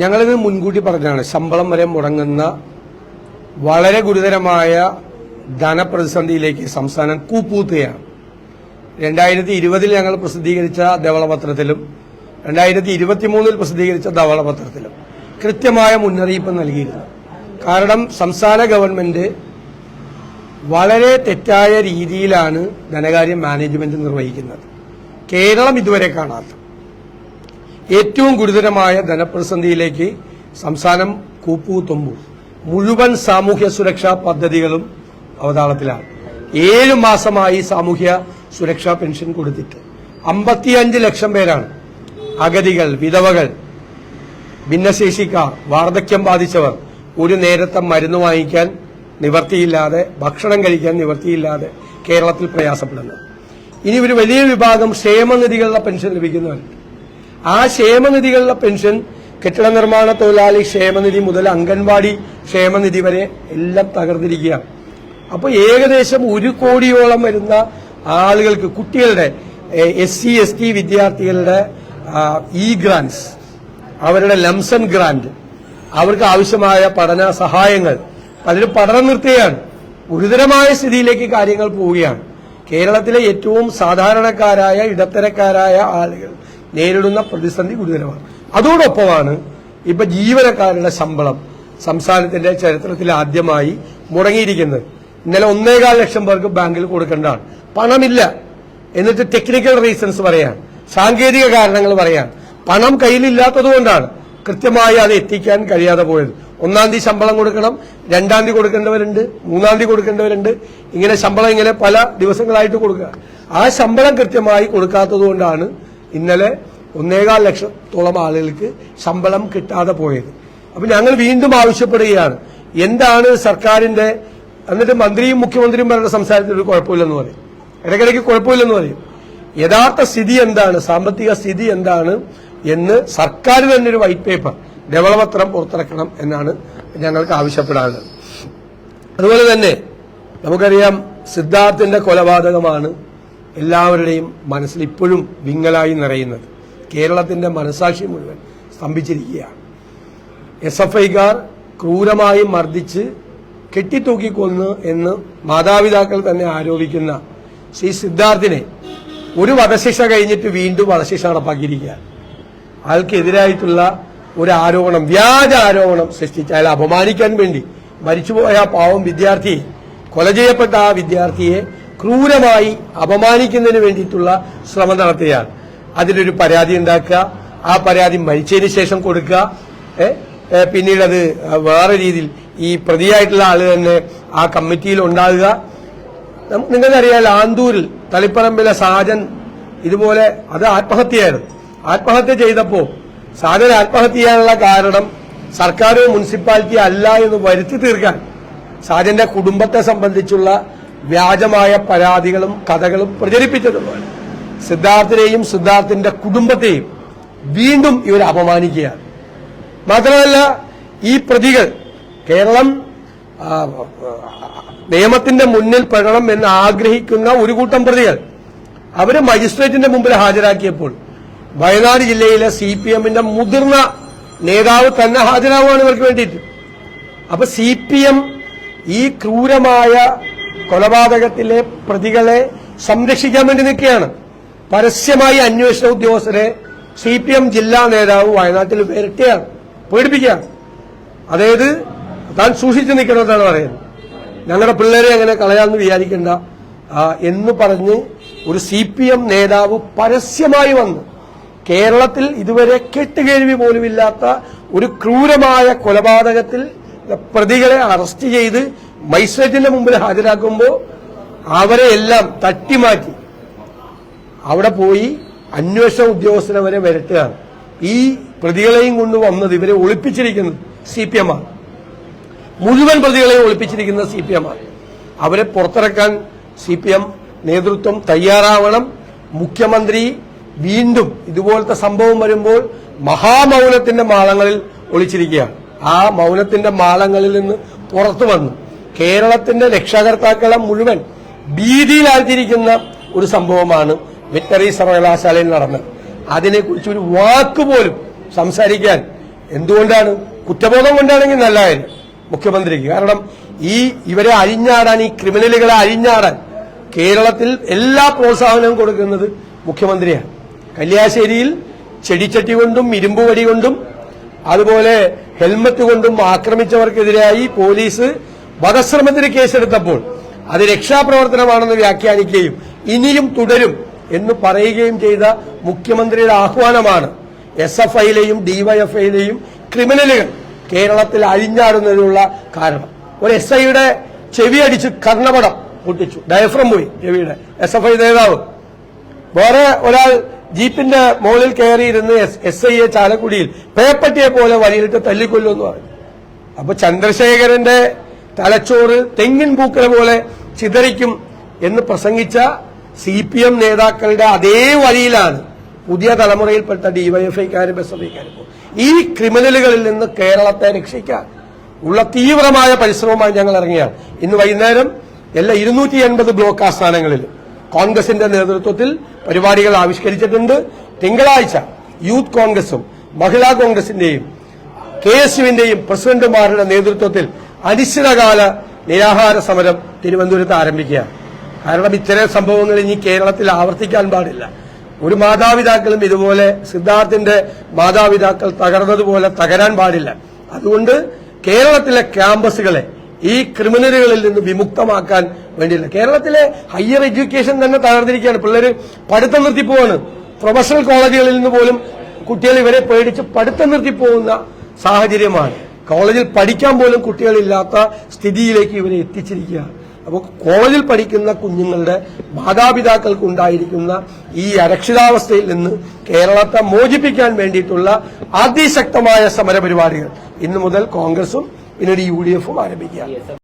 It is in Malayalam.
ഞങ്ങളിത് മുൻകൂട്ടി പറഞ്ഞാണ് ശമ്പളം വരെ മുടങ്ങുന്ന വളരെ ഗുരുതരമായ ധനപ്രതിസന്ധിയിലേക്ക് സംസ്ഥാനം കൂപ്പൂത്തുകയാണ്. രണ്ടായിരത്തി ഇരുപതിൽ ഞങ്ങൾ പ്രസിദ്ധീകരിച്ച ധവളപത്രത്തിലും രണ്ടായിരത്തി ഇരുപത്തിമൂന്നിൽ പ്രസിദ്ധീകരിച്ച ധവളപത്രത്തിലും കൃത്യമായ മുന്നറിയിപ്പ് നൽകിയിരുന്നു. കാരണം സംസ്ഥാന ഗവൺമെന്റ് വളരെ തെറ്റായ രീതിയിലാണ് ധനകാര്യ മാനേജ്മെന്റ് നിർവഹിക്കുന്നത്. കേരളം ഇതുവരെ കാണാത്ത ഏറ്റവും ഗുരുതരമായ ധനപ്രതിസന്ധിയിലേക്ക് സംസ്ഥാനം കൂപ്പുകുത്തുമ്പോൾ മുഴുവൻ സാമൂഹ്യ സുരക്ഷാ പദ്ധതികളും അവതാളത്തിലാണ്. ഏഴു മാസമായി സാമൂഹ്യ സുരക്ഷാ പെൻഷൻ കൊടുത്തിട്ട് അമ്പത്തിയഞ്ച് ലക്ഷം പേരാണ് അഗതികൾ വിധവകൾ ഭിന്നശേഷിക്കാർ വാർദ്ധക്യം ബാധിച്ചവർ ഒരു നേരത്തെ മരുന്ന് വാങ്ങിക്കാൻ നിവർത്തിയില്ലാതെ ഭക്ഷണം കഴിക്കാൻ നിവർത്തിയില്ലാതെ കേരളത്തിൽ പ്രയാസപ്പെടുന്നു. ഇനി ഒരു വലിയ വിഭാഗം ക്ഷേമനിധികളുടെ പെൻഷൻ ലഭിക്കുന്നവരുണ്ട്. ആ ക്ഷേമനിധികളിലെ പെൻഷൻ കെട്ടിട നിർമ്മാണ തൊഴിലാളി ക്ഷേമനിധി മുതൽ അംഗൻവാടി ക്ഷേമനിധി വരെ എല്ലാം തകർന്നിരിക്കുകയാണ് അപ്പൊ ഏകദേശം ഒരു കോടിയോളം വരുന്ന ആളുകൾക്ക് കുട്ടികളുടെ എസ് സി എസ് ടി വിദ്യാർത്ഥികളുടെ ഇ ഗ്രാൻസ് അവരുടെ ലംസൺ ഗ്രാന്റ് അവർക്ക് ആവശ്യമായ പഠന സഹായങ്ങൾ. പലരും പഠനം നിർത്തുകയാണ്. ഗുരുതരമായ സ്ഥിതിയിലേക്ക് കാര്യങ്ങൾ പോവുകയാണ്. കേരളത്തിലെ ഏറ്റവും സാധാരണക്കാരായ ഇടത്തരക്കാരായ ആളുകൾ. നേരിടുന്ന പ്രതിസന്ധി ഗുരുതരമാണ്. അതോടൊപ്പമാണ് ഇപ്പൊ ജീവനക്കാരുടെ ശമ്പളം സംസ്ഥാനത്തിന്റെ ചരിത്രത്തിൽ ആദ്യമായി മുടങ്ങിയിരിക്കുന്നത്. ഇന്നലെ ഒന്നേകാൽ ലക്ഷം പേർക്ക് ബാങ്കിൽ കൊടുക്കേണ്ടതാണ്. പണമില്ല. എന്നിട്ട് ടെക്നിക്കൽ റീസൺസ് പറയാൻ സാങ്കേതിക കാരണങ്ങൾ പറയാൻ. പണം കയ്യിലില്ലാത്തതുകൊണ്ടാണ് കൃത്യമായി അത് എത്തിക്കാൻ കഴിയാതെ പോയത്. ഒന്നാം തീയതി ശമ്പളം കൊടുക്കണം രണ്ടാം തീയതി കൊടുക്കേണ്ടവരുണ്ട് മൂന്നാം തീയതി കൊടുക്കേണ്ടവരുണ്ട്. ഇങ്ങനെ ശമ്പളം ഇങ്ങനെ പല ദിവസങ്ങളായിട്ട് കൊടുക്കുക. ആ ശമ്പളം കൃത്യമായി കൊടുക്കാത്തതുകൊണ്ടാണ് ഇന്നലെ ഒന്നേകാൽ ലക്ഷത്തോളം ആളുകൾക്ക് ശമ്പളം കിട്ടാതെ പോയത്. അപ്പൊ ഞങ്ങൾ വീണ്ടും ആവശ്യപ്പെടുകയാണ് എന്താണ് സർക്കാരിന്റെ എന്നിട്ട് മന്ത്രിയും മുഖ്യമന്ത്രിയും പറയുന്ന സംസാരത്തിൽ ഒരു കുഴപ്പമില്ലെന്ന് പറയും. ഇടയ്ക്കിടയ്ക്ക് കുഴപ്പമില്ലെന്ന് പറയും. യഥാർത്ഥ സ്ഥിതി എന്താണ് സാമ്പത്തിക സ്ഥിതി എന്താണ് എന്ന് സർക്കാർ തന്നെ ഒരു വൈറ്റ് പേപ്പർ ധവളപത്രം പുറത്തിറക്കണം എന്നാണ് ഞങ്ങൾക്ക് ആവശ്യപ്പെടാനുള്ളത്. അതുപോലെ തന്നെ നമുക്കറിയാം സിദ്ധാർത്ഥിന്റെ കൊലപാതകമാണ് എല്ലാവരുടെയും മനസ്സിൽ ഇപ്പോഴും വിങ്ങലായി നിറയുന്നത് കേരളത്തിന്റെ മനസാക്ഷി മുഴുവൻ സ്തംഭിച്ചിരിക്കുകയാണ്. എസ് എഫ് ഐക്കാർ ക്രൂരമായി മർദ്ദിച്ച് കെട്ടിത്തൂക്കിക്കൊന്ന് എന്ന് മാതാപിതാക്കൾ തന്നെ ആരോപിക്കുന്ന ശ്രീ സിദ്ധാർത്ഥിനെ ഒരു വധശിക്ഷ കഴിഞ്ഞിട്ട് വീണ്ടും വധശിക്ഷ നടപ്പാക്കിയിരിക്കുകയാണ്. അയാൾക്കെതിരായിട്ടുള്ള ഒരു ആരോപണം വ്യാജ ആരോപണം സൃഷ്ടിച്ച് അയാളെ അപമാനിക്കാൻ വേണ്ടി മരിച്ചുപോയ പാവം വിദ്യാർത്ഥിയെ കൊല ചെയ്യപ്പെട്ട ആ വിദ്യാർത്ഥിയെ ക്രൂരമായി അപമാനിക്കുന്നതിന് വേണ്ടിയിട്ടുള്ള ശ്രമം നടത്തുകയാണ് അതിലൊരു പരാതി ഉണ്ടാക്കുക. ആ പരാതി മരിച്ചതിന് ശേഷം കൊടുക്കുക. പിന്നീട് അത് വേറെ രീതിയിൽ ഈ പ്രതിയായിട്ടുള്ള ആൾ തന്നെ ആ കമ്മിറ്റിയിൽ ഉണ്ടാകുക. നിങ്ങൾക്കറിയാം ആന്തൂരിൽ തളിപ്പറമ്പിലെ സാജൻ ഇതുപോലെ അത് ആത്മഹത്യയായിരുന്നു. ആത്മഹത്യ ചെയ്തപ്പോ സാജൻ ആത്മഹത്യ ചെയ്യാനുള്ള കാരണം സർക്കാരോ മുനിസിപ്പാലിറ്റി അല്ല എന്ന് വരുത്തി തീർക്കാൻ സാജന്റെ കുടുംബത്തെ സംബന്ധിച്ചുള്ള വ്യാജമായ പരാതികളും കഥകളും പ്രചരിപ്പിച്ചതുമാണ് സിദ്ധാർത്ഥിനെയും സിദ്ധാർത്ഥിന്റെ കുടുംബത്തെയും വീണ്ടും ഇവർ അപമാനിക്കുകയാണ്. മാത്രമല്ല ഈ പ്രതികൾ കേരളം നിയമത്തിന്റെ മുന്നിൽ പെടണം എന്ന് ആഗ്രഹിക്കുന്ന ഒരു കൂട്ടം പ്രതികൾ അവർ മജിസ്ട്രേറ്റിന്റെ മുമ്പിൽ ഹാജരാക്കിയപ്പോൾ വയനാട് ജില്ലയിലെ സി പി എമ്മിന്റെ മുതിർന്ന നേതാവ് തന്നെ ഹാജരാവുകയാണ് ഇവർക്ക് വേണ്ടിയിട്ട്. അപ്പൊ സി പി എം ഈ ക്രൂരമായ കൊലപാതകത്തിലെ പ്രതികളെ സംരക്ഷിക്കാൻ വേണ്ടി നിൽക്കുകയാണ്. പരസ്യമായി അന്വേഷണ ഉദ്യോഗസ്ഥരെ സി പി എം ജില്ലാ നേതാവ് വയനാട്ടിൽ വിരട്ടുകയാണ് പേടിപ്പിക്കുകയാണ് അതായത് താൻ സൂക്ഷിച്ചു നിൽക്കണമെന്നാണ് പറയുന്നത്. ഞങ്ങളുടെ പിള്ളേരെ അങ്ങനെ കളയാമെന്ന് വിചാരിക്കേണ്ട. എന്ന് പറഞ്ഞ് ഒരു സി പി എം നേതാവ് പരസ്യമായി വന്ന്. കേരളത്തിൽ ഇതുവരെ കെട്ടുകേഴ്വി പോലുമില്ലാത്ത ഒരു ക്രൂരമായ കൊലപാതകത്തിൽ പ്രതികളെ അറസ്റ്റ് ചെയ്ത് മജിസ്ട്രേറ്റിന്റെ മുമ്പിൽ ഹാജരാക്കുമ്പോൾ അവരെ എല്ലാം തട്ടിമാറ്റി. അവിടെ പോയി അന്വേഷണ ഉദ്യോഗസ്ഥനെ വരെ വരട്ടുകയാണ്. ഈ പ്രതികളെയും കൊണ്ട് വന്നത് ഇവരെ ഒളിപ്പിച്ചിരിക്കുന്നത് സി പി എം ആണ്. മുഴുവൻ പ്രതികളെയും ഒളിപ്പിച്ചിരിക്കുന്നത് സി പി എം ആണ്. അവരെ പുറത്തിറക്കാൻ സി പി എം നേതൃത്വം തയ്യാറാവണം. മുഖ്യമന്ത്രി വീണ്ടും ഇതുപോലത്തെ സംഭവം വരുമ്പോൾ മഹാമൗനത്തിന്റെ മാളങ്ങളിൽ ഒളിച്ചിരിക്കുകയാണ്. ആ മൗനത്തിന്റെ മാളങ്ങളിൽ നിന്ന് പുറത്തു വന്നു. കേരളത്തിന്റെ രക്ഷാകർത്താക്കളെ മുഴുവൻ ഭീതിയിലാഴ്ത്തിയിരിക്കുന്ന ഒരു സംഭവമാണ് വെറ്ററി സർവകലാശാലയിൽ നടന്നത്. അതിനെക്കുറിച്ച് ഒരു വാക്ക് പോലും സംസാരിക്കാൻ എന്തുകൊണ്ടാണ്? കുറ്റബോധം കൊണ്ടാണെങ്കിൽ നല്ലതായിരുന്നു മുഖ്യമന്ത്രിക്ക്. കാരണം ഈ ഇവരെ അഴിഞ്ഞാടാൻ ഈ ക്രിമിനലുകളെ അഴിഞ്ഞാടാൻ കേരളത്തിൽ എല്ലാ പ്രോത്സാഹനവും കൊടുക്കുന്നത് മുഖ്യമന്ത്രിയാണ്. കല്യാശ്ശേരിയിൽ ചെടിച്ചട്ടി കൊണ്ടും ഇരുമ്പ് വടി കൊണ്ടും അതുപോലെ ഹെൽമറ്റ് കൊണ്ടും ആക്രമിച്ചവർക്കെതിരായി പോലീസ് വധശ്രമത്തിന് കേസെടുത്തപ്പോൾ അത് രക്ഷാപ്രവർത്തനമാണെന്ന് വ്യാഖ്യാനിക്കുകയും ഇനിയും തുടരും എന്ന് പറയുകയും ചെയ്ത മുഖ്യമന്ത്രിയുടെ ആഹ്വാനമാണ് എസ് എഫ് ഐയിലെയും ഡിവൈഎഫ്ഐയിലെയും ക്രിമിനലുകൾ കേരളത്തിൽ അഴിഞ്ഞാടുന്നതിനുള്ള കാരണം. ഒരു എസ് ഐയുടെ ചെവി അടിച്ച് കർണപടം പൊട്ടിച്ചു. ഡയഫ്രം പോയി ചെവിയുടെ. എസ് എഫ് ഐ നേതാവ്. വേറെ ഒരാൾ ജീപ്പിന്റെ മുകളിൽ കയറിയിരുന്ന് എസ് ഐ എ ചാലക്കുടിയിൽ പേപ്പട്ടിയെ പോലെ വഴിയിലിട്ട് തല്ലിക്കൊല്ലുമെന്ന് പറഞ്ഞു. അപ്പൊ ചന്ദ്രശേഖരന്റെ തലച്ചോറ് തെങ്ങിൻ പൂക്കളെ പോലെ ചിതറിക്കും എന്ന് പ്രസംഗിച്ച സി പി എം നേതാക്കളുടെ അതേ വഴിയിലാണ് പുതിയ തലമുറയിൽപ്പെട്ട ഡിവൈഎഫ്ഐക്കാരും എസ് എഫ് ഐക്കാരും. ഈ ക്രിമിനലുകളിൽ നിന്ന് കേരളത്തെ രക്ഷിക്കാൻ ഉള്ള തീവ്രമായ പരിശ്രമമായി ഞങ്ങൾ ഇറങ്ങിയാണ്. ഇന്ന് വൈകുന്നേരം എല്ലാ ഇരുന്നൂറ്റി എൺപത് ബ്ലോക്ക് ആസ്ഥാനങ്ങളിൽ കോൺഗ്രസിന്റെ നേതൃത്വത്തിൽ പരിപാടികൾ ആവിഷ്കരിച്ചിട്ടുണ്ട്. തിങ്കളാഴ്ച യൂത്ത് കോൺഗ്രസും മഹിളാ കോൺഗ്രസിന്റെയും കെ എസ് യുവിന്റെയും പ്രസിഡന്റുമാരുടെ നേതൃത്വത്തിൽ അനിശ്ചിതകാല നിരാഹാര സമരം തിരുവനന്തപുരത്ത് ആരംഭിക്കുകയാണ് കാരണം ഇത്തരം സംഭവങ്ങൾ ഇനി കേരളത്തിൽ ആവർത്തിക്കാൻ പാടില്ല. ഒരു മാതാപിതാക്കളും ഇതുപോലെ സിദ്ധാർത്ഥിന്റെ മാതാപിതാക്കൾ തകർന്നതുപോലെ തകരാൻ പാടില്ല. അതുകൊണ്ട് കേരളത്തിലെ ക്യാമ്പസുകളെ ഈ ക്രിമിനലുകളിൽ നിന്ന് വിമുക്തമാക്കാൻ വേണ്ടിയില്ല. കേരളത്തിലെ ഹയർ എഡ്യൂക്കേഷൻ തന്നെ തകർന്നിരിക്കുകയാണ്. പിള്ളേര് പഠിത്തം നിർത്തി പോവാണ്. പ്രൊഫഷണൽ കോളേജുകളിൽ നിന്ന് പോലും കുട്ടികൾ ഇവരെ പേടിച്ച് പഠിത്തം നിർത്തി പോകുന്ന സാഹചര്യമാണ്. കോളേജിൽ പഠിക്കാൻ പോലും കുട്ടികളില്ലാത്ത സ്ഥിതിയിലേക്ക് ഇവരെ എത്തിച്ചിരിക്കുകയാണ്. അപ്പോൾ കോളേജിൽ പഠിക്കുന്ന കുഞ്ഞുങ്ങളുടെ മാതാപിതാക്കൾക്ക് ഉണ്ടായിരിക്കുന്ന ഈ അരക്ഷിതാവസ്ഥയിൽ നിന്ന് കേരളത്തെ മോചിപ്പിക്കാൻ വേണ്ടിയിട്ടുള്ള അതിശക്തമായ സമരപരിപാടികൾ ഇന്നു മുതൽ കോൺഗ്രസും പിന്നീട് യു ഡി എഫും ആരംഭിക്കുകയാണ്.